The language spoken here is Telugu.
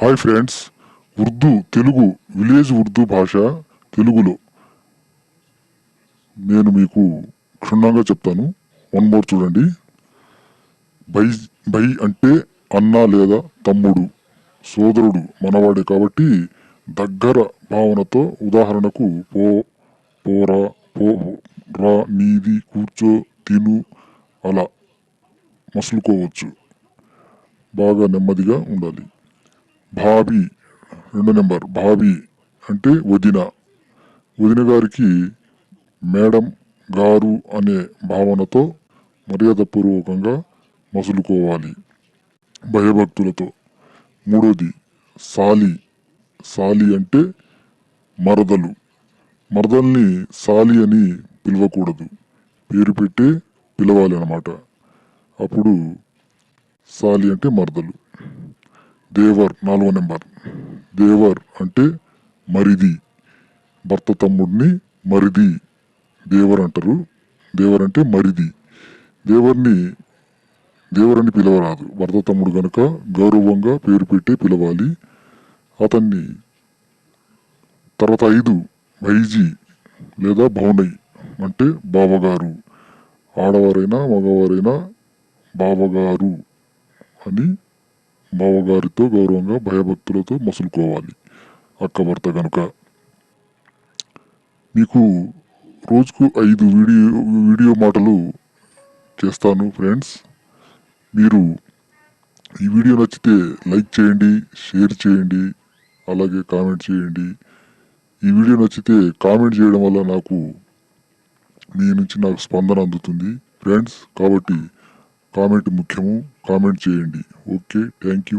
Hi friends Urdu Telugu village Urdu భాష తెలుగులో. నేను మీకు క్షుణ్ణంగా చెప్తాను. వన్ మోర్ చూడండి. బై బై అంటే అన్న లేదా తమ్ముడు సోదరుడు మనవాడే కాబట్టి దగ్గర భావనతో ఉదాహరణకు పో పోరా పో రా నీది కూర్చో తిను అలా మసులుకోవచ్చు. బాగా నెమ్మదిగా ఉండాలి. భావి రెండో నెంబర్ భావి అంటే వదిన. వదిన గారికి మేడం గారు అనే భావనతో మర్యాదపూర్వకంగా మసులుకోవాలి. భయభక్తులతో. మూడోది సాలి. సాలి అంటే మరదలు. మరదల్ని సాలి అని పిలవకూడదు. పేరు పెట్టే పిలవాలి అన్నమాట అప్పుడు సాలి అంటే మరదలు. దేవర్ నాలుగో నెంబర్. దేవర్ అంటే మరిది. భర్త తమ్ముడిని మరిది. దేవర్ అంటారు. దేవర్ అంటే మరిది. దేవర్ని దేవరని పిలవరాదు. భర్త తమ్ముడు కనుక గౌరవంగా పేరు పెట్టి పిలవాలి. అతన్ని తర్వాత ఐదు వైజీ లేదా భౌనై అంటే బావగారు. ఆడవారైనా మగవారైనా బావగారు అని బావగారితో గౌరవంగా భయభక్తులతో మసులుకోవాలి. అక్కభర్త కనుక మీకు రోజుకు ఐదు వీడియో వీడియో మాటలు చేస్తాను ఫ్రెండ్స్. మీరు ఈ వీడియో నచ్చితే లైక్ చేయండి షేర్ చేయండి అలాగే కామెంట్ చేయండి. ఈ వీడియో నచ్చితే కామెంట్ చేయడం వల్ల నాకు మీ నుంచి నాకు స్పందన అందుతుంది ఫ్రెండ్స్. కాబట్టి కామెంట్ ముఖ్యము కామెంట్ చేయండి. Okay thank you